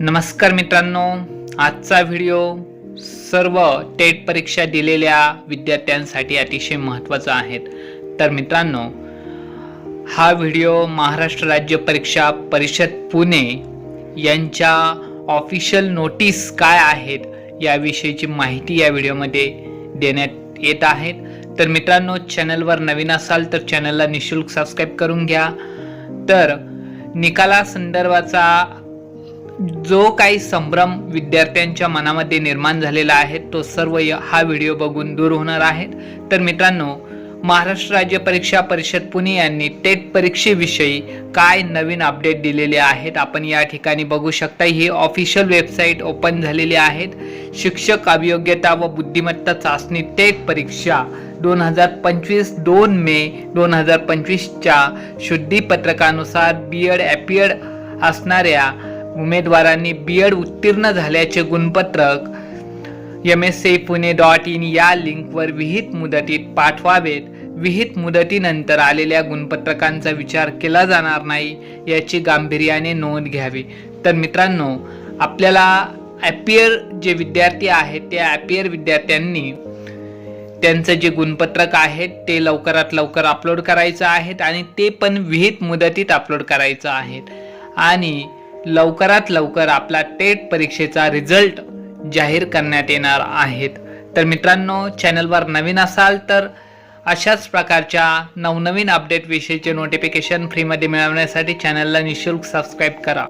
नमस्कार मित्रांनो आजचा व्हिडिओ सर्व टेट परीक्षा दिलेल्या विद्यार्थ्यांसाठी अतिशय महत्त्वाचा आहे. तर मित्रांनो हा व्हिडिओ महाराष्ट्र राज्य परीक्षा परिषद पुणे यांच्या ऑफिशियल नोटीस काय आहेत याविषयीची माहिती या व्हिडिओमध्ये देण्यात येत आहेत. तर मित्रांनो चॅनलवर नवीन असाल तर चॅनलला निशुल्क सबस्क्राईब करून घ्या. तर निकाला संदर्भाचा जो काही संभ्रम विद्यार्थ्यांच्या मनामध्ये निर्माण झालेला आहे तो सर्व हा व्हिडिओ बघून दूर होणार आहेत. तर मित्रांनो महाराष्ट्र राज्य परीक्षा परिषद पुणे यांनी टेट परीक्षेविषयी काय नवीन अपडेट दिलेले आहेत आपण या ठिकाणी बघू शकता ही ऑफिशियल वेबसाईट ओपन झालेली आहेत. शिक्षक अभियोग्यता व बुद्धिमत्ता चाचणी टेट परीक्षा दोन हजार पंचवीस दोन मे दोन हजार पंचवीसच्या शुद्धीपत्रकानुसार बी एड ॲपियड असणाऱ्या उमेदवारांनी बी एड उत्तीर्ण झाल्याचे गुणपत्रक M S C Pune dot in या लिंकवर विहित मुदतीत पाठवावेत. विहित मुदतीनंतर आलेल्या गुणपत्रकांचा विचार केला जाणार नाही याची गांभीर्याने नोंद घ्यावी. तर मित्रांनो आपल्याला ॲपियर जे विद्यार्थी आहेत त्या ॲपियर विद्यार्थ्यांनी त्यांचं जे गुणपत्रक आहे ते लवकरात लवकर अपलोड करायचं आहेत आणि ते पण विहित मुदतीत अपलोड करायचं आहेत. आणि लवकरात लवकर आपला टेट परीक्षेचा रिझल्ट जाहीर करण्यात येणार आहेत. तर मित्रांनो चॅनलवर नवीन असाल तर अशाच प्रकारच्या नवनवीन अपडेटविषयीचे नोटिफिकेशन फ्रीमध्ये मिळवण्यासाठी चॅनलला निशुल्क सबस्क्राईब करा.